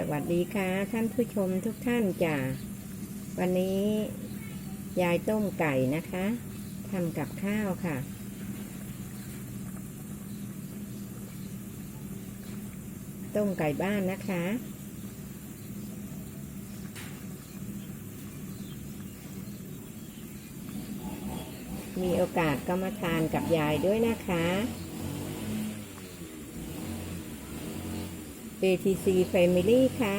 สวัสดีค่ะ ท่านผู้ชมทุกท่านจ้ะวันนี้ยายต้มไก่นะคะทำกับข้าวค่ะ ต้มไก่บ้านนะคะ มีโอกาสก็มาทานกับยายด้วยนะคะ ATC Family ค่ะ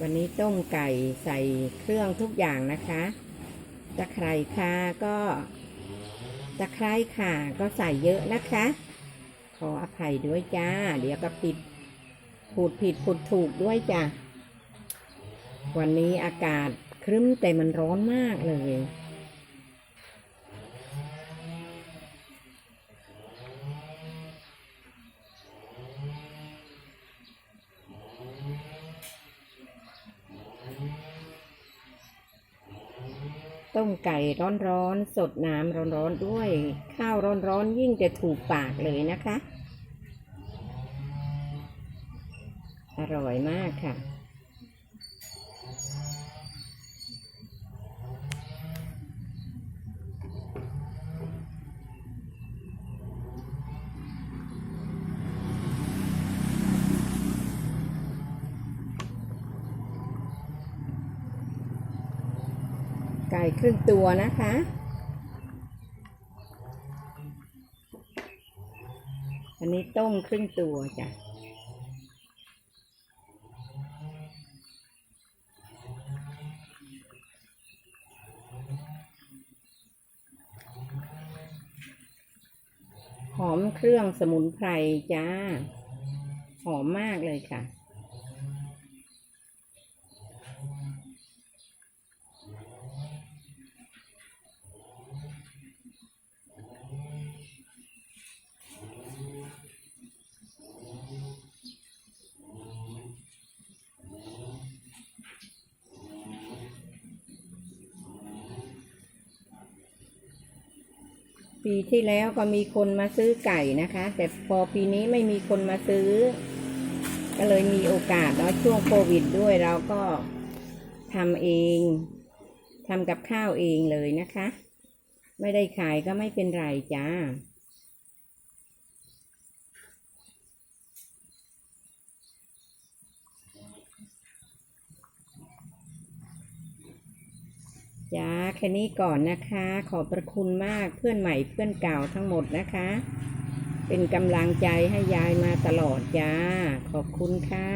วันนี้ต้มไก่ใส่เครื่องทุกอย่างนะคะตะไคร้ค่ะก็ตะไคร้ค่ะก็ใส่เยอะนะคะ ขออภัยด้วยจ้า เดี๋ยวก็ผิดพูดผิดพูดถูกด้วยจ้ะ วันนี้อากาศครึ้มแต่มันร้อนมากเลย ต้มไก่ร้อนๆ สดน้ำร้อนๆด้วย ข้าวร้อนๆ ยิ่งจะถูกปากเลยนะคะ อร่อยมากค่ะ ไก่ครึ่งตัวนะคะ อันนี้ต้มครึ่งตัวจ้ะหอมเครื่องสมุนไพรจ้า หอมมากเลยค่ะ ปีที่แล้วก็มีคนมาซื้อไก่นะคะ แต่พอปีนี้ไม่มีคนมาซื้อ ก็เลยมีโอกาสเนาะช่วงโควิดด้วยเราก็ทำเองทำกับข้าวเองเลยนะคะ ไม่ได้ขายก็ไม่เป็นไรจ้า จ้าแค่นี้ก่อนนะคะ ขอบพระคุณมากเพื่อนใหม่เพื่อนเก่าทั้งหมดนะคะ เป็นกำลังใจให้ยายมาตลอดจ้า ขอบคุณค่ะ